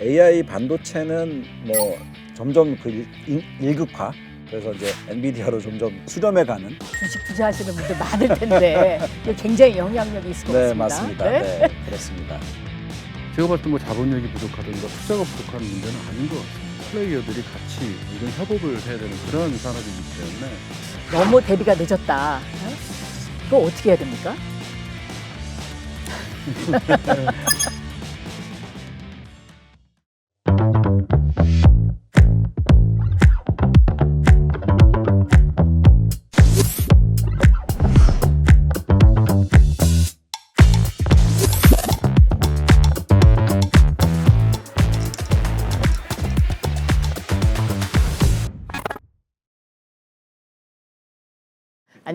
AI 반도체는 뭐 점점 그 일- 일- 일극화 그래서 이제 엔비디아로 점점 수렴해가는 주식 투자하시는 분들 많을 텐데 이거 굉장히 영향력이 있을 것 네 같습니다. 맞습니다. 네? 네 그렇습니다. 제가 봤을 때 뭐 자본력이 부족하든가 투자가 부족한 문제는 아닌 것 같습니다. 플레이어들이 같이 이런 협업을 해야 되는 그런 산업이기 때문에 너무 대비가 늦었다. 어? 그거 어떻게 해야 됩니까?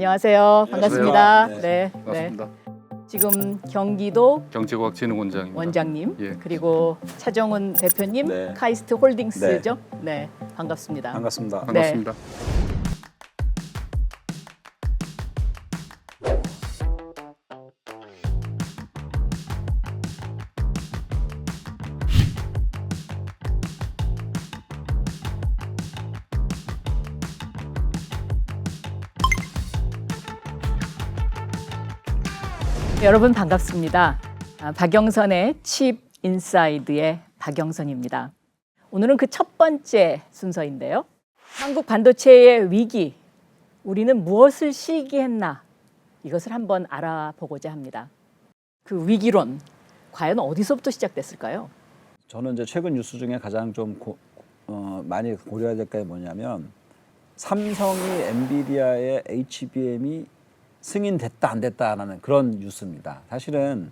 안녕하세요. 반갑습니다. 네, 네. 맞습니다. 지금 경기도 경제과학진흥원장입니다. 원장님 예. 그리고 차정훈 대표님 네. 카이스트 홀딩스죠. 네, 반갑습니다. 반갑습니다. 반갑습니다. 여러분 반갑습니다. 아, 박영선의 칩 인사이드의 박영선입니다. 오늘은 그 첫 번째 순서인데요. 한국 반도체의 위기, 우리는 무엇을 실기했나 이것을 한번 알아보고자 합니다. 그 위기론 과연 어디서부터 시작됐을까요? 저는 이제 최근 뉴스 중에 가장 좀 고, 어, 많이 고려해야 될 게 뭐냐면 삼성이 엔비디아의 HBM이 승인됐다 안 됐다라는 그런 뉴스입니다. 사실은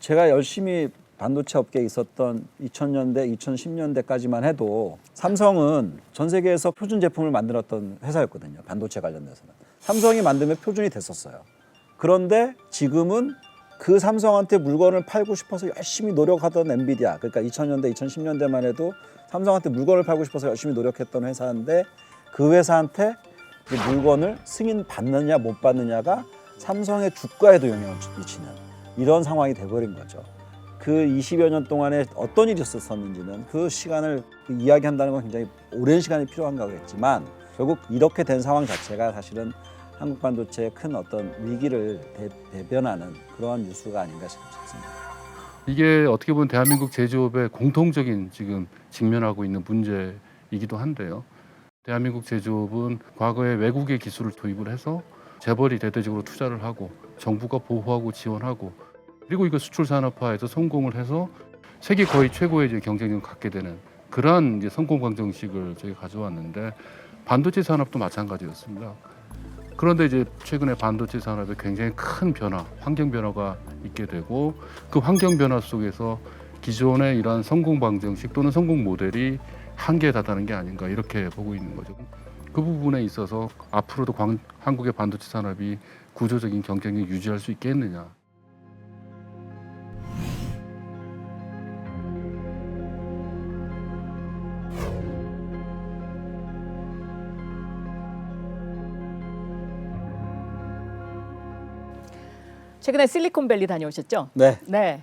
제가 열심히 반도체 업계에 있었던 2000년대, 2010년대까지만 해도 삼성은 전 세계에서 표준 제품을 만들었던 회사였거든요. 반도체 관련돼서는. 삼성이 만들면 표준이 됐었어요. 그런데 지금은 그 삼성한테 물건을 팔고 싶어서 열심히 노력하던 엔비디아, 그러니까 2000년대, 2010년대만 해도 삼성한테 물건을 팔고 싶어서 열심히 노력했던 회사인데 그 회사한테 그 물건을 승인 받느냐 못 받느냐가 삼성의 주가에도 영향을 미치는 이런 상황이 돼버린 거죠. 그 20여 년 동안에 어떤 일이 있었었는지는 그 시간을 그 이야기한다는 건 굉장히 오랜 시간이 필요한 거겠지만 결국 이렇게 된 상황 자체가 사실은 한국 반도체의 큰 어떤 위기를 대, 대변하는 그러한 뉴스가 아닌가 싶습니다. 이게 어떻게 보면 대한민국 제조업의 공통적인 지금 직면하고 있는 문제이기도 한데요. 대한민국 제조업은 과거에 외국의 기술을 도입을 해서 재벌이 대대적으로 투자를 하고 정부가 보호하고 지원하고 그리고 이거 수출 산업화해서 성공을 해서 세계 거의 최고의 이제 경쟁력을 갖게 되는 그러한 이제 성공 방정식을 저희 가져왔는데 반도체 산업도 마찬가지였습니다. 그런데 이제 최근에 반도체 산업에 굉장히 큰 변화, 환경 변화가 있게 되고 그 환경 변화 속에서 기존의 이러한 성공 방정식 또는 성공 모델이 한계에 다다는 게 아닌가 이렇게 보고 있는 거죠. 그 부분에 있어서 앞으로도 광- 한국의 반도체 산업이 구조적인 경쟁력 유지할 수 있겠느냐. 최근에 실리콘밸리 다녀오셨죠? 네. 네.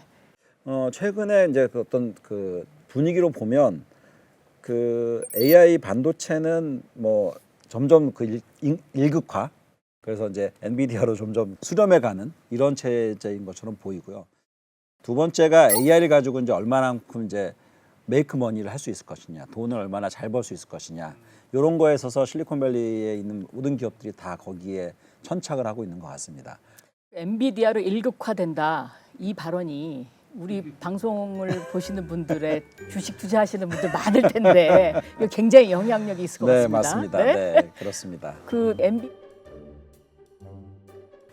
어, 최근에 이제 그 어떤 그 분위기로 보면 그 AI 반도체는 뭐 점점 그 일, 일- 일극화 그래서 이제 엔비디아로 점점 수렴해가는 이런 체제인 것처럼 보이고요. 두 번째가 AI를 가지고 이제 얼마만큼 이제 메이크 머니를 할 수 있을 것이냐, 돈을 얼마나 잘 벌 수 있을 것이냐 이런 거에 있어서 실리콘밸리에 있는 모든 기업들이 다 거기에 천착을 하고 있는 것 같습니다. 엔비디아로 일극화된다 이 발언이 우리 방송을 보시는 분들의 주식 투자하시는 분들 많을 텐데 이거 굉장히 영향력이 있을 것 네, 같습니다. 맞습니다. 네, 그렇습니다. 그 엔비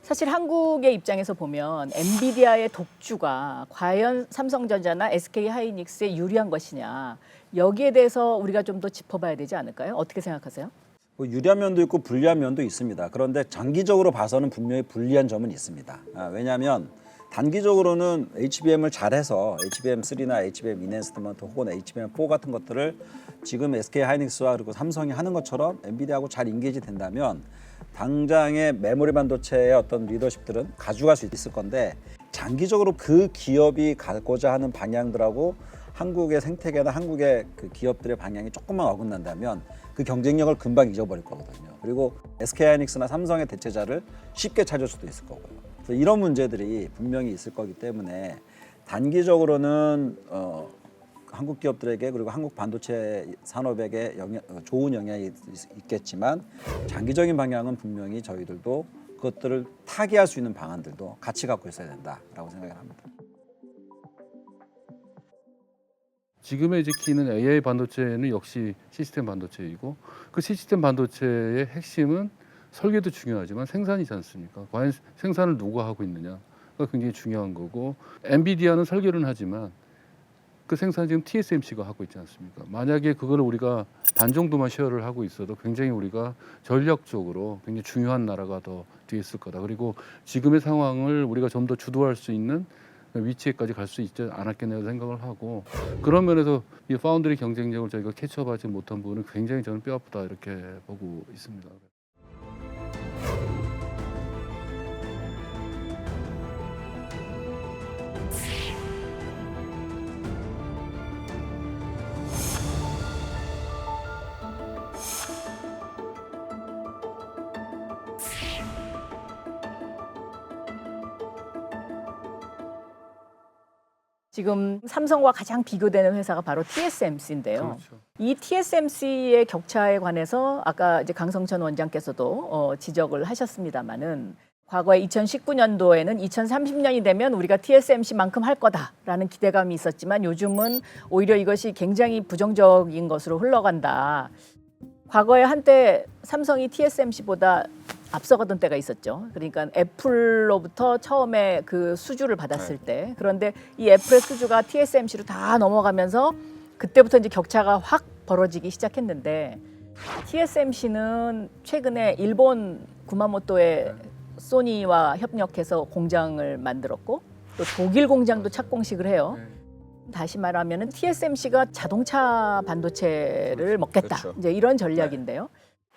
사실 한국의 입장에서 보면 엔비디아의 독주가 과연 삼성전자나 SK 하이닉스에 유리한 것이냐 여기에 대해서 우리가 좀 더 짚어봐야 되지 않을까요? 어떻게 생각하세요? 뭐 유리한 면도 있고 불리한 면도 있습니다. 그런데 장기적으로 봐서는 분명히 불리한 점은 있습니다. 아, 왜냐하면 단기적으로는 HBM을 잘해서 HBM3나 HBM 인핸스트먼트 혹은 HBM4 같은 것들을 지금 SK 하이닉스와 그리고 삼성이 하는 것처럼 엔비디아하고 잘 인게이지 된다면 당장의 메모리 반도체의 어떤 리더십들은 가져갈 수 있을 건데 장기적으로 그 기업이 가고자 하는 방향들하고 한국의 생태계나 한국의 그 기업들의 방향이 조금만 어긋난다면 그 경쟁력을 금방 잊어버릴 거거든요. 그리고 SK하이닉스나 삼성의 대체자를 쉽게 찾을 수도 있을 거고요. 그래서 이런 문제들이 분명히 있을 거기 때문에 단기적으로는 어, 한국 기업들에게 그리고 한국 반도체 산업에게 영향, 어, 좋은 영향이 있- 있겠지만 장기적인 방향은 분명히 저희들도 그것들을 타개할 수 있는 방안들도 같이 갖고 있어야 된다라고 생각을 합니다. 지금의 이제 키는 AI 반도체는 역시 시스템 반도체이고 그 시스템 반도체의 핵심은 설계도 중요하지만 생산이지 않습니까? 과연 생산을 누가 하고 있느냐가 굉장히 중요한 거고 엔비디아는 설계는 하지만 그 생산 지금 TSMC가 하고 있지 않습니까? 만약에 그거를 우리가 반 정도만 쉐어를 하고 있어도 굉장히 우리가 전략적으로 굉장히 중요한 나라가 더 뒤에 있을 거다. 그리고 지금의 상황을 우리가 좀 더 주도할 수 있는 위치에까지 갈 수 있지 않았겠냐고 생각을 하고 그런 면에서 이 파운드리 경쟁력을 저희가 캐치업하지 못한 부분은 굉장히 저는 뼈아프다 이렇게 보고 있습니다. 지금 삼성과 가장 비교되는 회사가 바로 TSMC인데요. 그렇죠. 이 TSMC의 격차에 관해서 아까 이제 강성천 원장께서도 어, 지적을 하셨습니다마는 과거에 2019년도에는 2030년이 되면 우리가 TSMC만큼 할 거다라는 기대감이 있었지만 요즘은 오히려 이것이 굉장히 부정적인 것으로 흘러간다. 과거에 한때 삼성이 TSMC보다 앞서가던 때가 있었죠. 그러니까 애플로부터 처음에 그 수주를 받았을 때 그런데 이 애플의 수주가 TSMC로 다 넘어가면서 그때부터 이제 격차가 확 벌어지기 시작했는데 TSMC는 최근에 일본 구마모토의 소니와 협력해서 공장을 만들었고 또 독일 공장도 착공식을 해요. 네. 다시 말하면은 TSMC가 자동차 반도체를 먹겠다. 그렇죠. 이제 이런 전략인데요.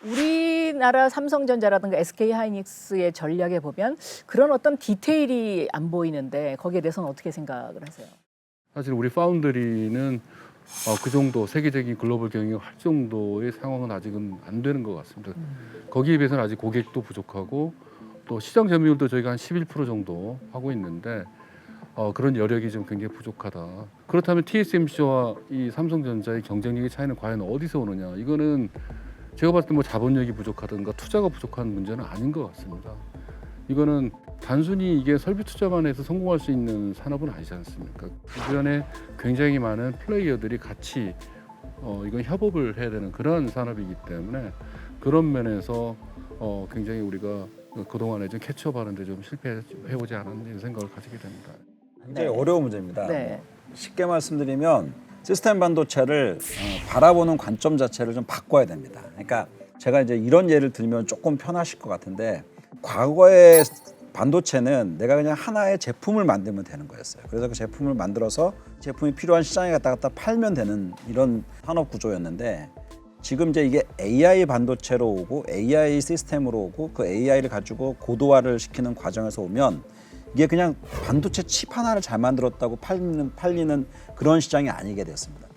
우리나라 삼성전자라든가 SK 하이닉스의 전략에 보면 그런 어떤 디테일이 안 보이는데 거기에 대해서는 어떻게 생각을 하세요? 사실 우리 파운드리는 어, 그 정도 세계적인 글로벌 경영을 할 정도의 상황은 아직은 안 되는 것 같습니다. 거기에 비해서는 아직 고객도 부족하고 또 시장 점유율도 저희가 한 11% 정도 하고 있는데 어, 그런 여력이 좀 굉장히 부족하다. 그렇다면 TSMC와 이 삼성전자의 경쟁력의 차이는 과연 어디서 오느냐? 이거는 제가 봤을 때 뭐 자본력이 부족하든가 투자가 부족한 문제는 아닌 것 같습니다. 이거는 단순히 이게 설비 투자만 해서 성공할 수 있는 산업은 아니지 않습니까? 주변에 굉장히 많은 플레이어들이 같이 어, 이건 협업을 해야 되는 그런 산업이기 때문에 그런 면에서 어, 굉장히 우리가 그동안에 좀 캐치업하는데 좀 실패해보지 않았나 이런 생각을 가지게 됩니다. 굉장히 네. 어려운 문제입니다. 네. 쉽게 말씀드리면 시스템 반도체를 어, 바라보는 관점 자체를 좀 바꿔야 됩니다. 그러니까 제가 이제 이런 예를 들면 조금 편하실 것 같은데 과거의 반도체는 내가 그냥 하나의 제품을 만들면 되는 거였어요. 그래서 그 제품을 만들어서 제품이 필요한 시장에 갖다 갖다 팔면 되는 이런 산업 구조였는데 지금 이제 이게 AI 반도체로 오고 AI 시스템으로 오고 그 AI를 가지고 고도화를 시키는 과정에서 오면 이게 그냥 반도체 칩 하나를 잘 만들었다고 팔리는 팔리는 그런 시장이 아니게 됐습니다.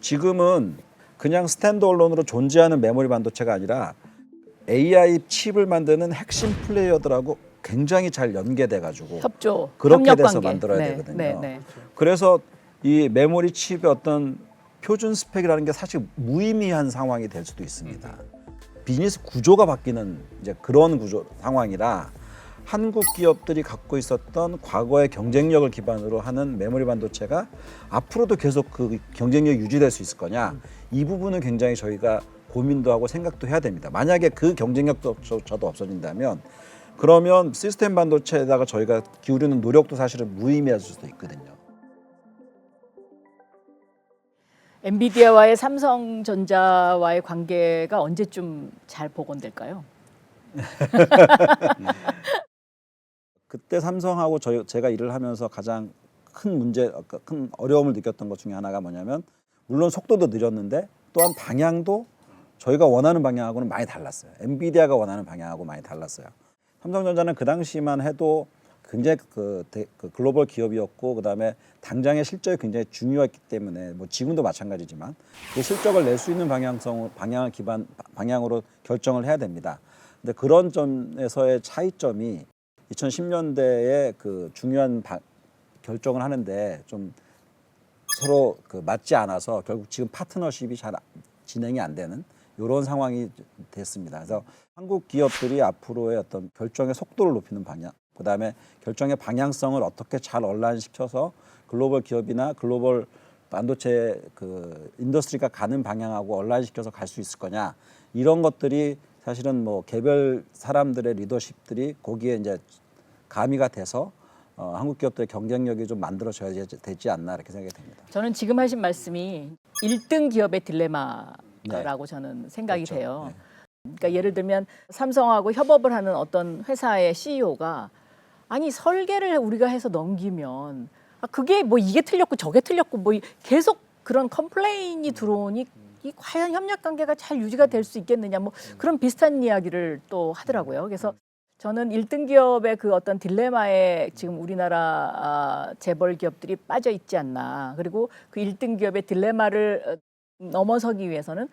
지금은 그냥 스탠드얼론으로 존재하는 메모리 반도체가 아니라 AI 칩을 만드는 핵심 플레이어들하고 굉장히 잘 연계돼 가지고 협조, 그렇게 돼서 관계. 만들어야 네, 되거든요. 네, 네. 그래서 이 메모리 칩의 어떤 표준 스펙이라는 게 사실 무의미한 상황이 될 수도 있습니다. 비즈니스 구조가 바뀌는 이제 그런 구조 상황이라 한국 기업들이 갖고 있었던 과거의 경쟁력을 기반으로 하는 메모리 반도체가 앞으로도 계속 그 경쟁력이 유지될 수 있을 거냐 이 부분은 굉장히 저희가 고민도 하고 생각도 해야 됩니다. 만약에 그 경쟁력조차도 없어진다면 그러면 시스템 반도체에다가 저희가 기울이는 노력도 사실은 무의미할 수도 있거든요. 엔비디아와의 삼성전자와의 관계가 언제쯤 잘 복원될까요? 그때 삼성하고 저희 제가 일을 하면서 가장 큰 문제, 큰 어려움을 느꼈던 것 중에 하나가 뭐냐면 물론 속도도 느렸는데 또한 방향도 저희가 원하는 방향하고는 많이 달랐어요. 엔비디아가 원하는 방향하고 많이 달랐어요. 삼성전자는 그 당시만 해도 굉장히 그, 대- 그 글로벌 기업이었고 그다음에 당장의 실적이 굉장히 중요했기 때문에 뭐 지금도 마찬가지지만 그 실적을 낼 수 있는 방향성 방향을 기반 방향으로 결정을 해야 됩니다. 근데 그런 점에서의 차이점이 2010년대에 그 중요한 바- 결정을 하는데 좀 서로 그 맞지 않아서 결국 지금 파트너십이 잘 아- 진행이 안 되는 이런 상황이 됐습니다. 그래서 한국 기업들이 앞으로의 어떤 결정의 속도를 높이는 방향, 그 다음에 결정의 방향성을 어떻게 잘 얼란시켜서 글로벌 기업이나 글로벌 반도체 그 인더스트리가 가는 방향하고 얼란시켜서 갈 수 있을 거냐 이런 것들이 사실은 뭐 개별 사람들의 리더십들이 거기에 이제 가미가 돼서 어, 한국 기업들의 경쟁력이 좀 만들어져야 되지 않나 이렇게 생각이 됩니다. 저는 지금 하신 말씀이 일등 기업의 딜레마라고 저는 생각이 그렇죠. 돼요. 네. 그러니까 예를 들면 삼성하고 협업을 하는 어떤 회사의 CEO가 아니 설계를 우리가 해서 넘기면 아, 그게 뭐 이게 틀렸고 저게 틀렸고 뭐 이- 계속 그런 컴플레인이 들어오니 이 과연 협력 관계가 잘 유지가 될 수 있겠느냐 뭐 그런 비슷한 이야기를 또 하더라고요. 그래서 저는 일등 기업의 그 어떤 딜레마에 지금 우리나라 아, 재벌 기업들이 빠져 있지 않나. 그리고 그 일등 기업의 딜레마를 어, 넘어서기 위해서는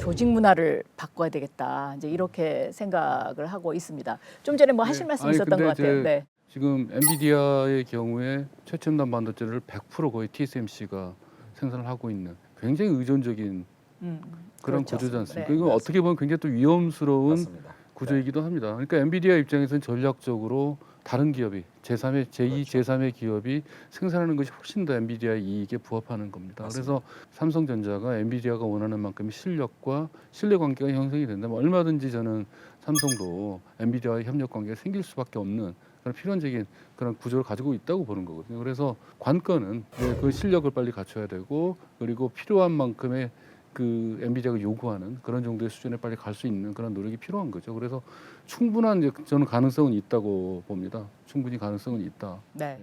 조직 문화를 바꿔야 되겠다. 이제 이렇게 생각을 하고 있습니다. 좀 전에 뭐 하실 네. 말씀 있었던 것 같아요. 네. 지금 엔비디아의 경우에 최첨단 반도체를 100% 거의 TSMC가 생산을 하고 있는 굉장히 의존적인 음, 그런 그렇죠. 구조지 않습니까? 네. 이건 어떻게 보면 굉장히 또 위험스러운 맞습니다. 구조이기도 합니다. 그러니까 엔비디아 입장에서는 전략적으로 다른 기업이 제3의 제2, 그렇죠. 제3의 기업이 생산하는 것이 훨씬 더 엔비디아의 이익에 부합하는 겁니다. 그래서 삼성전자가 엔비디아가 원하는 만큼의 실력과 신뢰 관계가 형성이 된다면 얼마든지 저는 삼성도 엔비디아와의 협력 관계가 생길 수밖에 없는 그런 필연적인 그런 구조를 가지고 있다고 보는 거거든요. 그래서 관건은 네, 그 실력을 빨리 갖춰야 되고 그리고 필요한 만큼의 그 엔비디아가 요구하는 그런 정도의 수준에 빨리 갈 수 있는 그런 노력이 필요한 거죠. 그래서 충분한 이제 저는 가능성은 있다고 봅니다. 충분히 가능성은 있다. 네.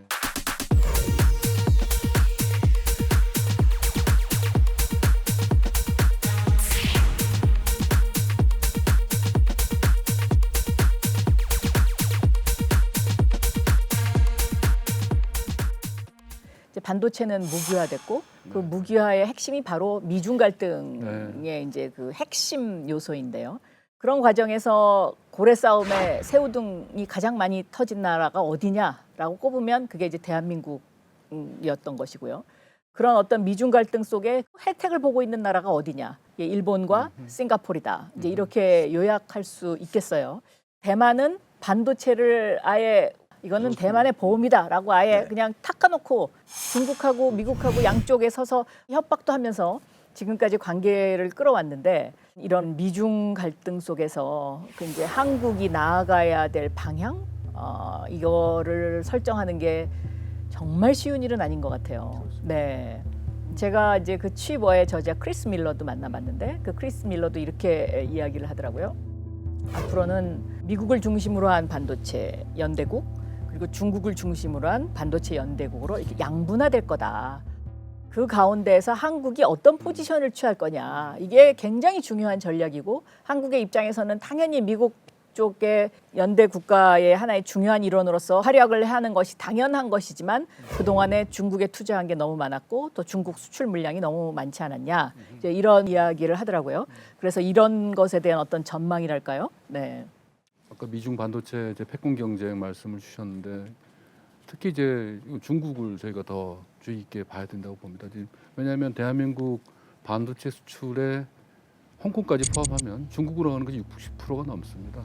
반도체는 무기화됐고 그 네. 무기화의 핵심이 바로 미중 갈등의 네. 이제 그 핵심 요소인데요. 그런 과정에서 고래 싸움에 새우등이 가장 많이 터진 나라가 어디냐라고 꼽으면 그게 이제 대한민국이었던 것이고요. 그런 어떤 미중 갈등 속에 혜택을 보고 있는 나라가 어디냐? 예, 일본과 싱가포르다. 이제 이렇게 요약할 수 있겠어요. 대만은 반도체를 아예 이거는 대만의 보험이다라고 아예 네. 그냥 탁까놓고 중국하고 미국하고 양쪽에 서서 협박도 하면서 지금까지 관계를 끌어왔는데 이런 미중 갈등 속에서 그 이제 한국이 나아가야 될 방향 어, 이거를 설정하는 게 정말 쉬운 일은 아닌 것 같아요. 네. 제가 이제 그 취버의 저자 크리스 밀러도 만나봤는데 그 크리스 밀러도 이렇게 이야기를 하더라고요. 앞으로는 미국을 중심으로 한 반도체 연대국 그리고 중국을 중심으로 한 반도체 연대국으로 이렇게 양분화될 거다. 그 가운데에서 한국이 어떤 포지션을 취할 거냐 이게 굉장히 중요한 전략이고 한국의 입장에서는 당연히 미국 쪽의 연대 국가의 하나의 중요한 일원으로서 활약을 하는 것이 당연한 것이지만 그 동안에 중국에 투자한 게 너무 많았고 또 중국 수출 물량이 너무 많지 않았냐 이제 이런 이야기를 하더라고요. 그래서 이런 것에 대한 어떤 전망이랄까요? 네. 아까 미중 반도체 이제 패권 경쟁 말씀을 주셨는데 특히 이제 중국을 저희가 더 주의 있게 봐야 된다고 봅니다. 지금 왜냐하면 대한민국 반도체 수출에 홍콩까지 포함하면 중국으로 가는 것이 60%가 넘습니다.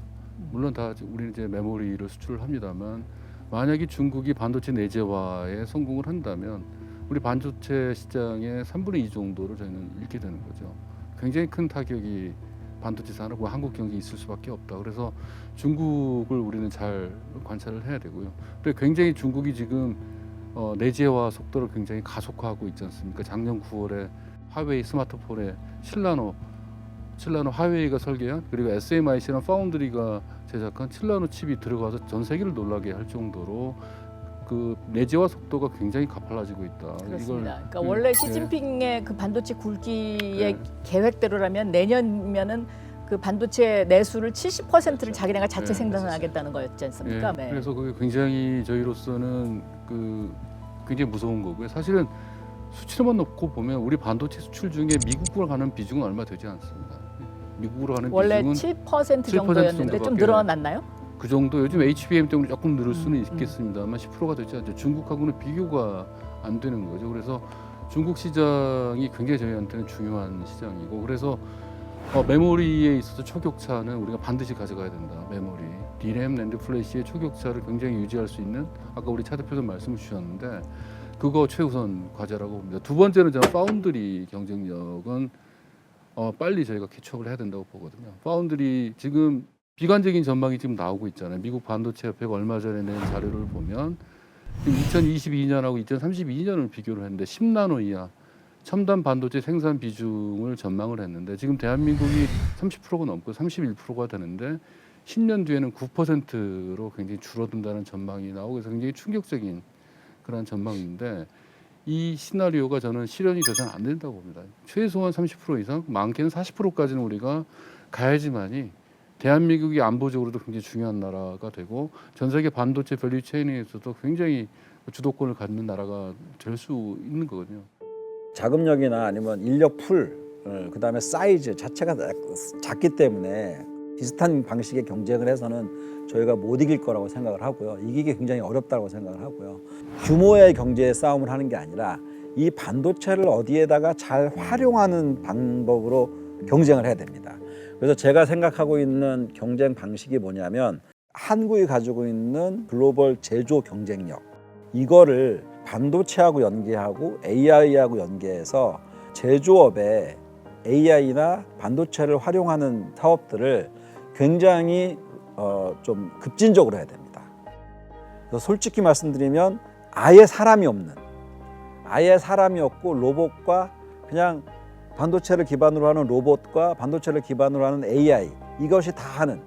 물론 다 우리는 이제 메모리를 수출을 합니다만 만약에 중국이 반도체 내재화에 성공을 한다면 우리 반도체 시장의 3분의 2 정도를 저희는 잃게 되는 거죠. 굉장히 큰 타격이 반도체 산업과 한국 경제에 있을 수밖에 없다. 그래서 중국을 우리는 잘 관찰을 해야 되고요. 그리고 굉장히 중국이 지금 어, 내재화 속도를 굉장히 가속화하고 있지 않습니까? 작년 9월에 화웨이 스마트폰에 실라노 칠라노 화웨이가 설계한 그리고 SMIC랑 파운드리가 제작한 칠라노 칩이 들어가서 전 세계를 놀라게 할 정도로 그 내재화 속도가 굉장히 가팔라지고 있다. 그렇습니다. 그러니까 그, 원래 예. 시진핑의 그 반도체 굵기의 네. 계획대로라면 내년이면은 그 반도체 내수를 70%를 자기네가 자체 네, 생산하겠다는 거였지 않습니까? 예, 네. 그래서 그게 굉장히 저희로서는 그 굉장히 무서운 거고요. 사실은 수치로만 놓고 보면 우리 반도체 수출 중에 미국으로 가는 비중은 얼마 되지 않습니다. 미국으로 가는 원래 비중은 7% 정도였는데 좀 늘어났나요? 그 정도 요즘 HBM 때문에 조금 늘을 수는 음, 음. 있겠습니다만 10%가 되지 않죠. 중국하고는 비교가 안 되는 거죠. 그래서 중국 시장이 굉장히 저희한테는 중요한 시장이고 그래서 어, 메모리에 있어서 초격차는 우리가 반드시 가져가야 된다. 메모리, 디램, 랜드 플래시의 초격차를 굉장히 유지할 수 있는 아까 우리 차 대표도 말씀을 주셨는데 그거 최우선 과제라고 봅니다. 두 번째는 저는 파운드리 경쟁력은 어, 빨리 저희가 캐치업을 해야 된다고 보거든요. 파운드리 지금 비관적인 전망이 지금 나오고 있잖아요. 미국 반도체 협회가 얼마 전에 낸 자료를 보면 지금 2022년하고 2032년을 비교를 했는데 10나노 이하 첨단 반도체 생산 비중을 전망을 했는데 지금 대한민국이 30%가 넘고 31%가 되는데 10년 뒤에는 9%로 굉장히 줄어든다는 전망이 나오고 그래서 굉장히 충격적인 그런 전망인데 이 시나리오가 저는 실현이 돼서는 안 된다고 봅니다. 최소한 30% 이상, 많게는 40%까지는 우리가 가야지만이 대한민국이 안보적으로도 굉장히 중요한 나라가 되고 전 세계 반도체 밸류 체인에서도 굉장히 주도권을 갖는 나라가 될 수 있는 거거든요. 자금력이나 아니면 인력 풀, 어, 그다음에 사이즈 자체가 작기 때문에 비슷한 방식의 경쟁을 해서는 저희가 못 이길 거라고 생각을 하고요. 이기기 굉장히 어렵다고 생각을 하고요. 규모의 경제 싸움을 하는 게 아니라 이 반도체를 어디에다가 잘 활용하는 방법으로 경쟁을 해야 됩니다. 그래서 제가 생각하고 있는 경쟁 방식이 뭐냐면 한국이 가지고 있는 글로벌 제조 경쟁력 이거를 반도체하고 연계하고 AI하고 연계해서 제조업에 AI나 반도체를 활용하는 사업들을 굉장히 어, 좀 급진적으로 해야 됩니다. 그래서 솔직히 말씀드리면 아예 사람이 없는, 아예 사람이 없고 로봇과 그냥 반도체를 기반으로 하는 로봇과 반도체를 기반으로 하는 AI 이것이 다 하는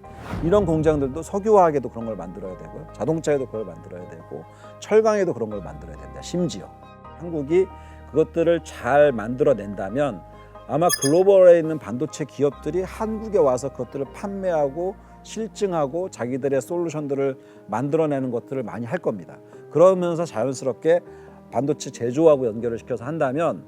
이런 공장들도 석유화학에도 그런 걸 만들어야 되고요. 자동차에도 그걸 만들어야 되고 철강에도 그런 걸 만들어야 된다. 심지어 한국이 그것들을 잘 만들어낸다면 아마 글로벌에 있는 반도체 기업들이 한국에 와서 그것들을 판매하고 실증하고 자기들의 솔루션들을 만들어내는 것들을 많이 할 겁니다. 그러면서 자연스럽게 반도체 제조하고 연결을 시켜서 한다면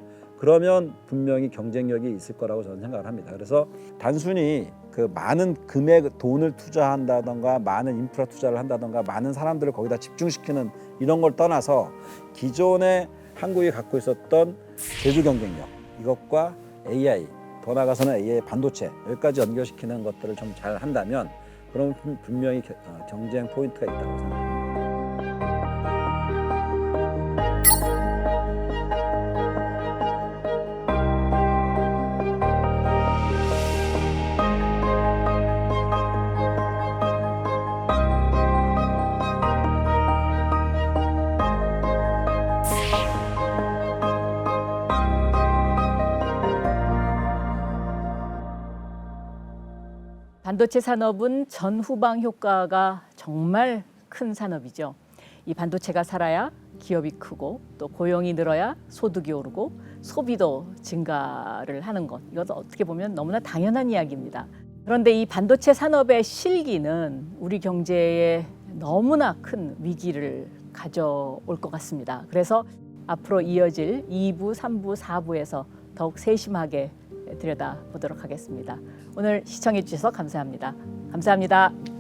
그러면 분명히 경쟁력이 있을 거라고 저는 생각을 합니다. 그래서 단순히 그 많은 금액 돈을 투자한다던가 많은 인프라 투자를 한다던가 많은 사람들을 거기다 집중시키는 이런 걸 떠나서 기존에 한국이 갖고 있었던 제조 경쟁력 이것과 AI 더 나아가서는 AI 반도체 여기까지 연결시키는 것들을 좀 잘 한다면 그럼 분- 분명히 겨- 어, 경쟁 포인트가 있다고 생각합니다. 반도체 산업은 전후방 효과가 정말 큰 산업이죠. 이 반도체가 살아야 기업이 크고 또 고용이 늘어야 소득이 오르고 소비도 증가를 하는 것. 이것도 어떻게 보면 너무나 당연한 이야기입니다. 그런데 이 반도체 산업의 실기는 우리 경제에 너무나 큰 위기를 가져올 것 같습니다. 그래서 앞으로 이어질 2부, 3부, 4부에서 더욱 세심하게 들여다보도록 하겠습니다. 오늘 시청해 주셔서 감사합니다. 감사합니다.